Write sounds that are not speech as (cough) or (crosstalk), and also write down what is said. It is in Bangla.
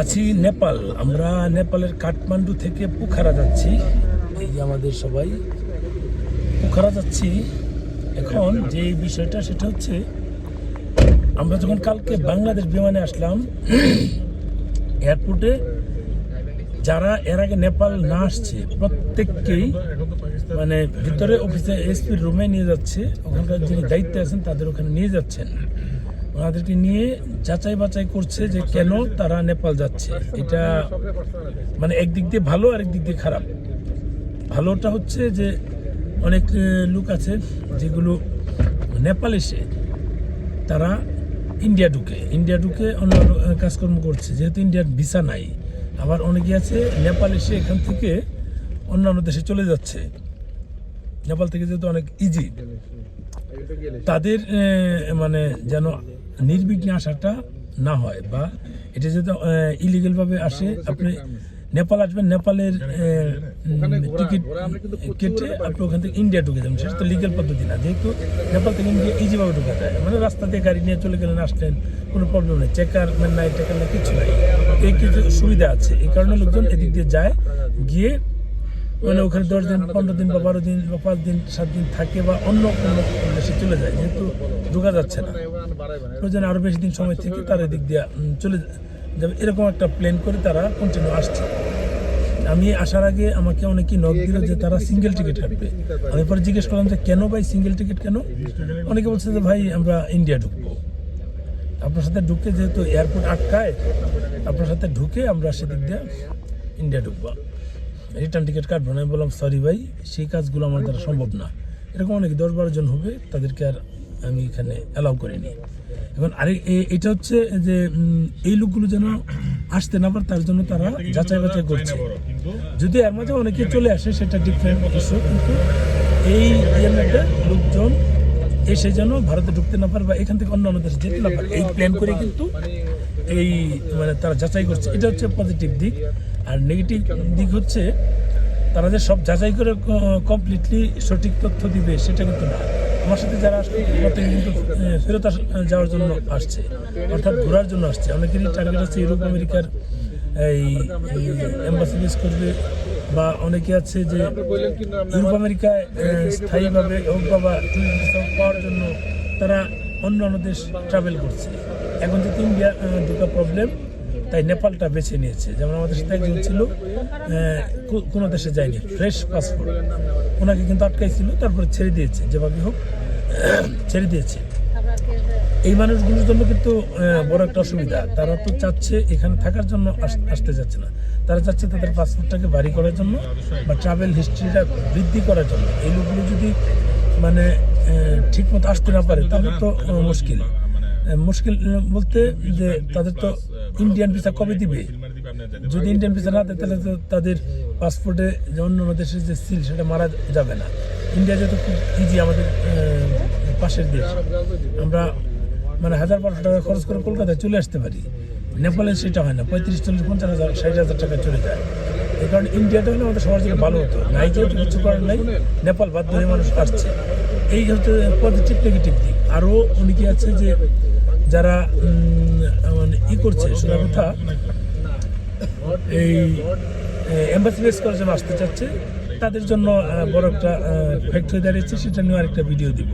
আছি নেপাল। আমরা নেপালের কাঠমান্ডু থেকে পোখারা যাচ্ছি। এই যে আমাদের সবাই পোখারা যাচ্ছি। এখন যে বিষয়টা সেটা হচ্ছে, আমরা যখন কালকে বাংলাদেশ বিমানে আসলাম, এয়ারপোর্টে যারা এর আগে নেপাল না আসছে, প্রত্যেককেই মানে ভিতরে অফিসে এসপির রুমে নিয়ে যাচ্ছে। ওখানকার যিনি দায়িত্বে আছেন, তাদের ওখানে নিয়ে যাচ্ছেন। ওনাদেরকে নিয়ে যাচাই বাছাই করছে যে কেন তারা নেপাল যাচ্ছে। এটা মানে একদিক দিয়ে ভালো আর একদিক দিয়ে খারাপ। ভালোটা হচ্ছে যে অনেক লোক আছে যেগুলো নেপাল এসে তারা ইন্ডিয়া ঢুকে। ইন্ডিয়া ঢুকে আহ, কাজকর্ম করছে। যেহেতু ইন্ডিয়ার ভিসা নাই আবার অনেকে আছে নেপাল এসে এখান থেকে অন্যান্য দেশে চলে যাচ্ছে। নেপাল থেকে যেহেতু অনেক ইজি তাদের মানে যেন নির্বিঘ্নে আসাটা না হয় বা এটা যেহেতু ইলিগেল ভাবে আসে আপনি নেপাল আসবেন নেপালের টিকিট কেটে আপনি ওখান থেকে ইন্ডিয়া ঢুকে যাবেন। সেটা তো লিগেল পদ্ধতি না। যেহেতু নেপাল থেকে ইন্ডিয়া ইজিভাবে ঢুকে যায়। মানে রাস্তা দিয়ে গাড়ি নিয়ে চলে গেলেন আসলেন কোনো প্রবলেম নেই। চেকার নাই টেকার নাই কিছু নাই। এই কিছু সুবিধা আছে। এই কারণে লোকজন এদিক দিয়ে যায় গিয়ে মানে ওখানে দশ দিন পনেরো দিন বা বারো দিন বা পাঁচ দিন সাত দিন থাকে বা অন্য কোনো দেশে চলে যায় যেহেতু ঢোকা যাচ্ছে না। প্রয়োজন আরও বেশি দিন সময় থেকে তারা এদিক দিয়ে চলে যাবে এরকম একটা প্ল্যান করে তারা কন্টিনিউ আসছে। আমি আসার আগে আমাকে অনেকেই নক দিল যে তারা সিঙ্গেল টিকিট কাটবে আমি পরে জিজ্ঞেস করলাম যে কেন ভাই সিঙ্গেল টিকিট কেন? অনেকে বলছে যে ভাই আমরা ইন্ডিয়া ঢুকবো। আপনার সাথে ঢুকে যেহেতু এয়ারপোর্ট আটকায় আপনার সাথে ঢুকে আমরা সেদিক দিয়ে ইন্ডিয়া ঢুকবো। রিটার্ন টিকিট কাটবো না। আমি বললাম সরি ভাই, সেই কাজগুলো আমার দ্বারা সম্ভব না। এরকম অনেক দশ বারো জন হবে, তাদেরকে আর আমি এখানে অ্যালাউ করিনি। এখন আরে এটা হচ্ছে যে এই লোকগুলো যেন আসতে না পারে, তার জন্য তারা যাচাই বাছাই করছে। যদি এর মাঝে অনেকে চলে আসে, সেটা ডিফারেন্ট ইস্যু কিন্তু এই লোকজন এসে যেন ভারতে ঢুকতে না পারে বা এখান থেকে অন্য অন্য দেশে যেতে না পারে, এই প্ল্যান করে কিন্তু এই মানে তারা যাচাই করছে। এটা হচ্ছে পজিটিভ দিক। আর নেগেটিভ দিক হচ্ছে, তারা যে সব যাচাই করে কমপ্লিটলি সঠিক তথ্য দিবে, সেটা কিন্তু না। আমার সাথে যারা আসছে প্রত্যেকে কিন্তু ফেরত যাওয়ার জন্য আসছে, অর্থাৎ ঘোরার জন্য আসছে। অনেকেরই টার্গেট আছে ইউরোপ আমেরিকার এই এম্বাসি বেস করবে, বা অনেকে আছে যে ইউরোপ আমেরিকায় স্থায়ীভাবে হোক বা বা tourist visa হোক পাওয়ার জন্য তারা অন্য অন্য দেশ ট্রাভেল করছে। এখন যেহেতু ইন্ডিয়া দুটো প্রবলেম তাই নেপালটা বেছে নিয়েছে। যেমন আমাদের সাথে একজন ছিল কোনো দেশে যায়নি, ফ্রেশ পাসপোর্ট ওনাকে কিন্তু আটকাইছিল, তারপরে ছেড়ে দিয়েছে, যেভাবে হোক, (coughs) ছেড়ে দিয়েছে। এই মানুষগুলোর জন্য কিন্তু বড় একটা অসুবিধা। তারা তো চাচ্ছে এখানে থাকার জন্য আস- আসতে যাচ্ছে না। তারা চাচ্ছে তাদের পাসপোর্টটাকে ভারী করার জন্য বা ট্রাভেল হিস্ট্রিটা বৃদ্ধি করার জন্য। এই লোকগুলো যদি মানে ঠিক মতো আসতে না পারে তাহলে তো মুশকিল। মুশকিল বলতে যে তাদের তো ইন্ডিয়ান ভিসা কবে দিবে? যদি ইন্ডিয়ান ভিসা না দেয়, তাহলে তো তাদের পাসপোর্টে যে অন্য অন্য দেশের যে সিল, সেটা মারা যাবে না। ইন্ডিয়া যেহেতু খুব ইজি আমাদের পাশের দেশ, আমরা মানে হাজার বারোশো টাকা খরচ করে কলকাতায় চলে আসতে পারি। নেপালে সেটা হয় না, পঁয়ত্রিশ, চল্লিশ, পঞ্চাশ হাজার, ষাট হাজার টাকা চলে যায়। এই কারণে ইন্ডিয়াটা হলে আমাদের সবার জন্য ভালো হতো। নাই যেহেতু কিছু করার নাই, নেপাল বাধ্য হয়ে মানুষ আসছে। এই হচ্ছে পজিটিভ নেগেটিভ দিক। আরও অনেকে আছে যে যারা মানে ই করছে শোনা কথা এই এম্বাসি বেস জন্য আসতে চাচ্ছে, তাদের জন্য বড় একটা ফ্যাক্টরি দাঁড়িয়েছে, সেটা নিয়ে আরেকটা ভিডিও দিব।